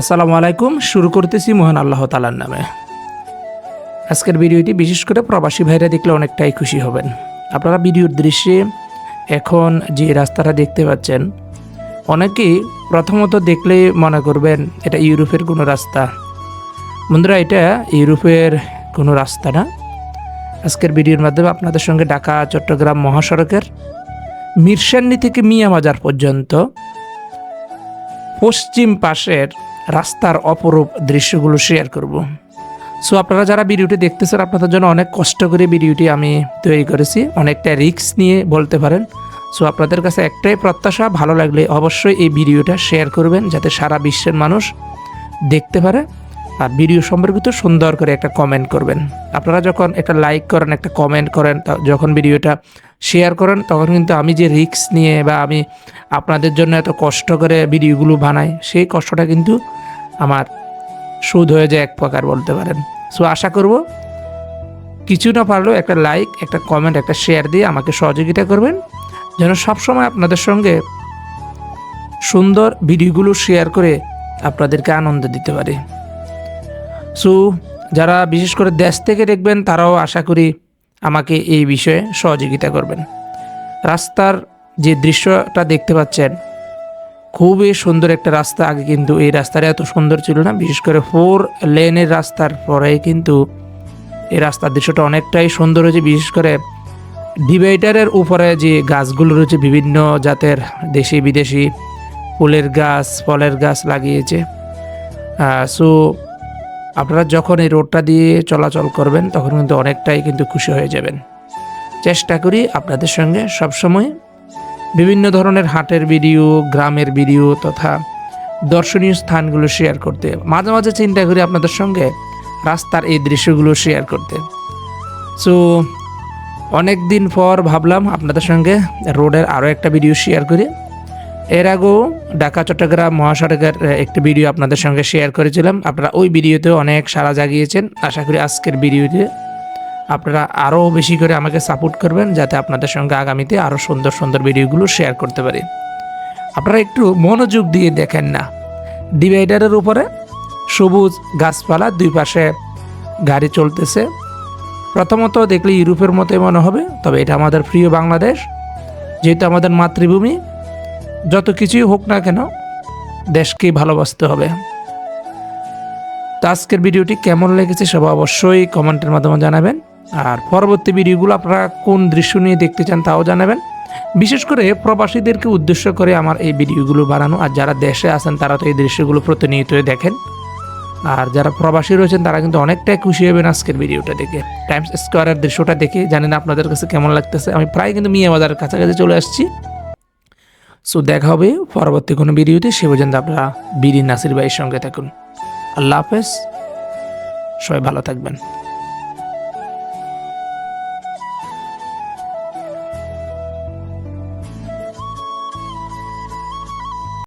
আসসালামু আলাইকুম, শুরু করতেছি মহান আল্লাহ তালার নামে। আজকের ভিডিওটি বিশেষ করে প্রবাসী ভাইরা দেখলে অনেকটাই খুশি হবেন। আপনারা ভিডিওর দৃশ্যে এখন যে রাস্তাটা দেখতে পাচ্ছেন, অনেকেই প্রথমত দেখলে মনে করবেন এটা ইউরোপের কোনো রাস্তা। বন্ধুরা, এটা ইউরোপের কোনো রাস্তা না। আজকের ভিডিওর মাধ্যমে আপনাদের সঙ্গে ঢাকা, চট্টগ্রাম মহাসড়কের মিরসান্নি থেকে মিয়া বাজার পর্যন্ত পশ্চিম পাশের রাস্তার অপরূপ দৃশ্যগুলো শেয়ার করব। সো আপনারা যারা ভিডিওটি দেখতেছেন, আপনাদের জন্য অনেক কষ্ট করে ভিডিওটি আমি তৈরি করেছি। অনেকটা রিস্ক নিয়ে বলতে পারেন। সো আপনাদের কাছে একটাই প্রত্যাশা, ভালো লাগলে অবশ্যই এই ভিডিওটা শেয়ার করবেন, যাতে সারা বিশ্বের মানুষ দেখতে পারে। আর ভিডিও সম্পর্কিত সুন্দর করে একটা কমেন্ট করবেন। আপনারা যখন একটা লাইক করেন, একটা কমেন্ট করেন যখন ভিডিওটা শেয়ার করেন, তখন কিন্তু আমি যে রিস্ক নিয়ে বা আমি আপনাদের জন্য এত কষ্ট করে ভিডিওগুলো বানাই, সেই কষ্টটা কিন্তু আমার সুদ হয়ে যায় এক প্রকার বলতে পারেন। সো আশা করব কিছু না পারলেও একটা লাইক একটা কমেন্ট একটা শেয়ার দিয়ে আমাকে সহযোগিতা করবেন, যেন সবসময় আপনাদের সঙ্গে সুন্দর ভিডিওগুলো শেয়ার করে আপনাদেরকে আনন্দ দিতে পারি। সো যারা বিশেষ করে দেশ থেকে দেখবেন, তারাও আশা করি আমাকে এই বিষয়ে সহযোগিতা করবেন। রাস্তার যে দৃশ্যটা দেখতে পাচ্ছেন, খুবই সুন্দর একটা রাস্তা। আগে কিন্তু এই রাস্তাটা এত সুন্দর ছিল না, বিশেষ করে ফোর লেনের রাস্তার পরে কিন্তু এই রাস্তার দৃশ্যটা অনেকটাই সুন্দর হয়েছে। বিশেষ করে ডিভাইডারের উপরে যে গাছগুলো রয়েছে, বিভিন্ন জাতের দেশি বিদেশি ফুলের গাছ, ফলের গাছ লাগিয়েছে। সো আপনারা যখন এই রোডটা দিয়ে চলাচল করবেন, তখন কিন্তু অনেকটাই কিন্তু খুশি হয়ে যাবেন। চেষ্টা করি আপনাদের সঙ্গে সবসময় বিভিন্ন ধরনের হাটের ভিডিও, গ্রামের ভিডিও তথা দর্শনীয় স্থানগুলো শেয়ার করতে। মাঝে মাঝে চিন্তা করি আপনাদের সঙ্গে রাস্তার এই দৃশ্যগুলো শেয়ার করতে। সো অনেক দিন পর ভাবলাম আপনাদের সঙ্গে রোডের আরও একটা ভিডিও শেয়ার করি। এর আগেও ঢাকা, চট্টগ্রাম, মহাসড়কের একটি ভিডিও আপনাদের সঙ্গে শেয়ার করেছিলাম। আপনারা ওই ভিডিওতে অনেক সাড়া জাগিয়েছেন। আশা করি আজকের ভিডিওতে আপনারা আরও বেশি করে আমাকে সাপোর্ট করবেন, যাতে আপনাদের সঙ্গে আগামীতে আরও সুন্দর সুন্দর ভিডিওগুলো শেয়ার করতে পারি। আপনারা একটু মনোযোগ দিয়ে দেখেন না। ডিভাইডারের উপরে সবুজ গাছপালা, দুই পাশে গাড়ি চলতেছে। প্রথমত দেখলে ইউরোপের মতোই মনে হবে, তবে এটা আমাদের প্রিয় বাংলাদেশ, যেহেতু আমাদের মাতৃভূমি। যত কিছুই হোক না কেন দেশকেই ভালোবাসতে হবে। তো আজকের ভিডিওটি কেমন লেগেছে সবাই অবশ্যই কমেন্টের মাধ্যমে জানাবেন। আর পরবর্তী ভিডিওগুলো আপনারা কোন দৃশ্য নিয়ে দেখতে চান তাও জানাবেন। বিশেষ করে প্রবাসীদেরকে উদ্দেশ্য করে আমার এই ভিডিওগুলো বানানো আর যারা দেশে আছেন তারা তো এই দৃশ্যগুলো প্রতিনিয়তই দেখেন। আর যারা প্রবাসী রয়েছেন তারা কিন্তু অনেকটাই খুশি হবেন আজকের ভিডিওটা দেখে। টাইমস স্কোয়ারের দৃশ্যটা দেখে জানি না আপনাদের কাছে কেমন লাগতেছে। আমি প্রায় কিন্তু মিয়া বাজারের কাছাকাছি চলে আসছি। সো দেখা হবে পরবর্তী কোনো ভিডিওতে। সে পর্যন্ত আপনারা বিডি নাসির ভাইয়ের সঙ্গে থাকুন। আল্লাহ হাফেজ। সবাই ভালো থাকবেন।